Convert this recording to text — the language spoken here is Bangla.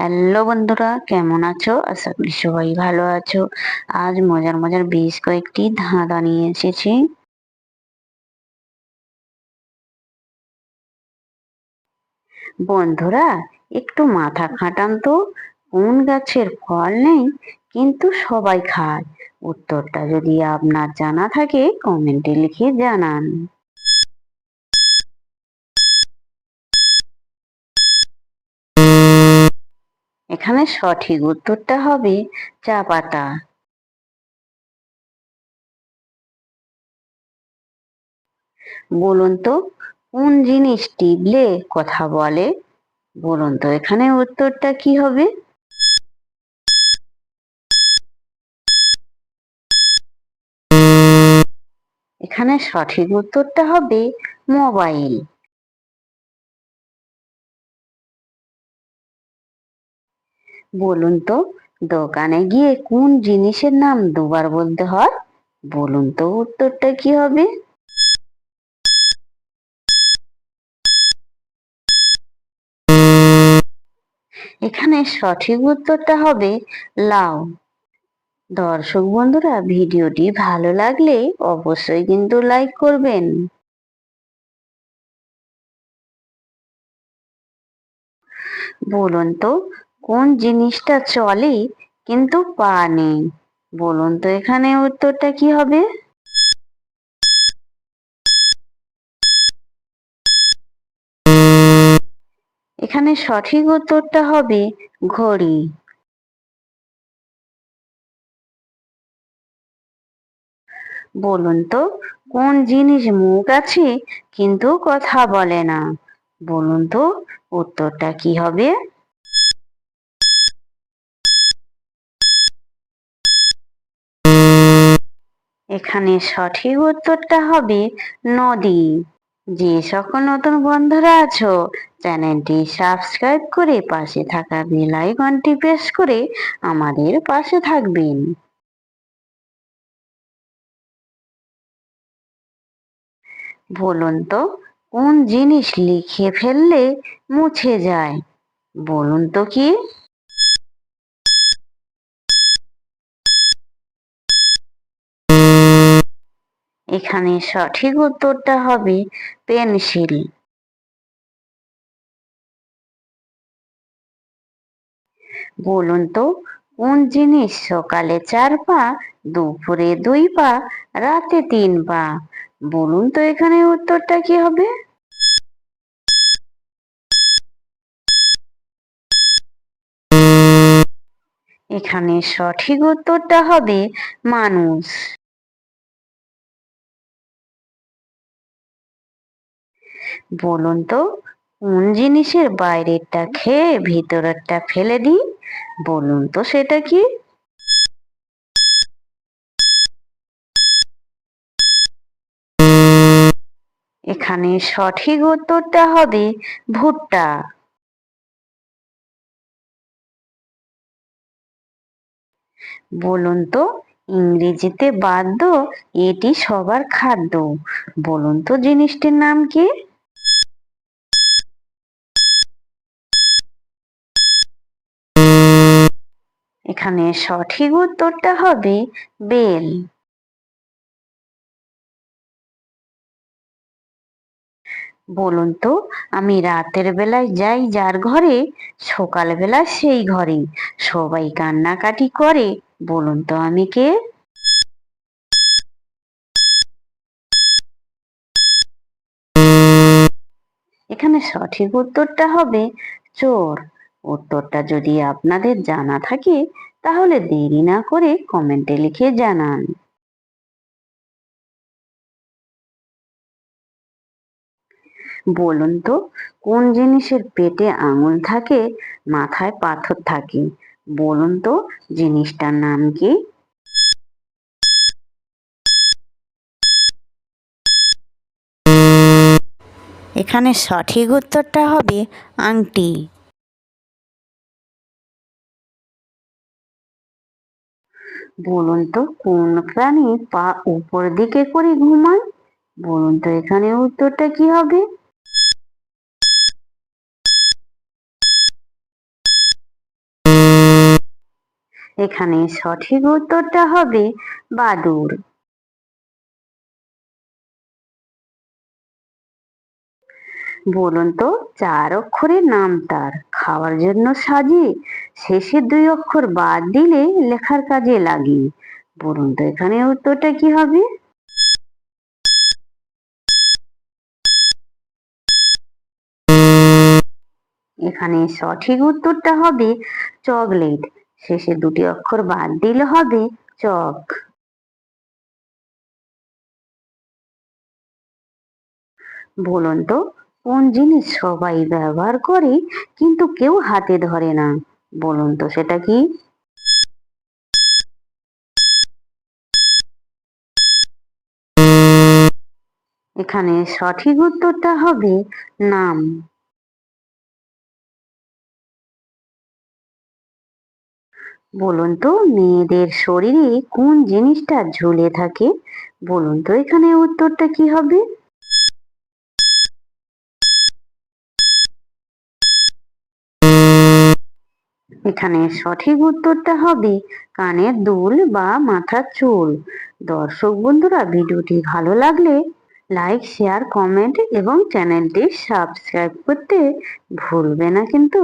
হ্যালো বন্ধুরা, কেমন আছো? আশা করি সবাই ভালো আছো। আজ মজার মজার বেশ কয়েকটি ধাঁধা নিয়ে এসেছি। বন্ধুরা, একটু মাথা খাটান তো। কোন গাছের ফল নেই, কিন্তু সবাই খায়। উত্তরটা যদি আপনার জানা থাকে, কমেন্টে লিখে জানান। এখানে সঠিক উত্তরটা হবে চা পাতা। বলুন তো, কোন জিনিস টিপলে কথা বলে? বলুন তো, এখানে উত্তরটা কি হবে? এখানে সঠিক উত্তরটা হবে মোবাইল। বলুন তো, দোকানে গিয়ে কোন জিনিসের নাম দুবার বলতে হয়? বলুন তো উত্তরটা কি হবে? এখানে সঠিক উত্তরটা হবে লাউ। দর্শক বন্ধুরা, ভিডিওটি ভালো লাগলে অবশ্যই কিন্তু লাইক করবেন। বলুন তো কোন জিনিসটা চলে কিন্তু পা নেই? বলুন তো এখানে উত্তরটা কি হবে? এখানে সঠিক উত্তরটা হবে ঘড়ি। বলুন তো কোন জিনিস মুখ আছে কিন্তু কথা বলে না? বলুন তো উত্তরটা কি হবে? এখানে সঠিক উত্তরটা হবে নদী। যে সকল নতুন বন্ধুরা আছো, চ্যানেলটি সাবস্ক্রাইব করে পাশে থাকা বেল আইকনটি প্রেস করে আমাদের পাশে থাকবেন। বলুন তো, কোন জিনিস লিখে ফেললে মুছে যায়? বলুন তো কি? এখানে সঠিক উত্তরটা হবে পেন্সিল। বলুন তো, কোন জিনিস সকালে চার পা, দুপুরে দুই পা, রাতে তিন পা? বলুন তো এখানে উত্তরটা কি হবে? এখানে সঠিক উত্তরটা হবে মানুষ। বলুন তো, কোন জিনিসের বাইরেরটা খেয়ে ভিতরেরটা ফেলে দিই? বলুন তো সেটা কি? এখানে সঠিক উত্তরটা হবে ভুট্টা। বলুন তো, ইংরেজিতে বাদ্য এটি সবার খাদ্য। বলুন তো জিনিসটির নাম কি? এখানে সঠিক উত্তরটা হবে বেল। বলুন তো, আমি রাতের বেলায় যাই যার ঘরে সকালবেলা সেই ঘরে। সবাই কান্নাকাটি করে, বলুন তো আমি কে? এখানে সঠিক উত্তরটা হবে চোর। উত্তরটা যদি আপনাদের জানা থাকে তাহলে দেরি না করে কমেন্টে লিখে জানান। বলুন তো, কোন জিনিসের পেটে আঙুল থাকে, মাথায় পাথর থাকে? বলুন তো, জিনিসটার নাম কি? এখানে সঠিক উত্তরটা হবে আংটি। বলুন তো, কোন প্রাণী পা উপর দিকে করে ঘুমায়? বলুন তো এখানে উত্তরটা কি হবে? এখানে সঠিক উত্তরটা হবে বাদুর বলুন তো, চার অক্ষরের নাম তার। খাওয়ার জন্য সাজি, শেষে দুই অক্ষর বাদ দিলে লেখার কাজে লাগে। বলুন তো এখানে উত্তরটা কি হবে? এখানে সঠিক উত্তরটা হবে চকলেট। শেষে দুটি অক্ষর বাদ দিলে হবে চক। বলুন তো কোন জিনিস সবাই ব্যবহার করে, কিন্তু কেউ হাতে ধরে না। বলুন তো সেটা কি? এখানে সঠিক উত্তরটা হবে নাম। বলুন তো মেয়েদের শরীরে কোন জিনিসটা ঝুলে থাকে? বলুন তো এখানে উত্তরটা কি হবে? এখানে সঠিক উত্তরটা হবে কানের দুল বা মাথার চুল। দর্শক বন্ধুরা, ভিডিওটি ভালো লাগলে লাইক, শেয়ার, কমেন্ট এবং চ্যানেলটি সাবস্ক্রাইব করতে ভুলবে না কিন্তু।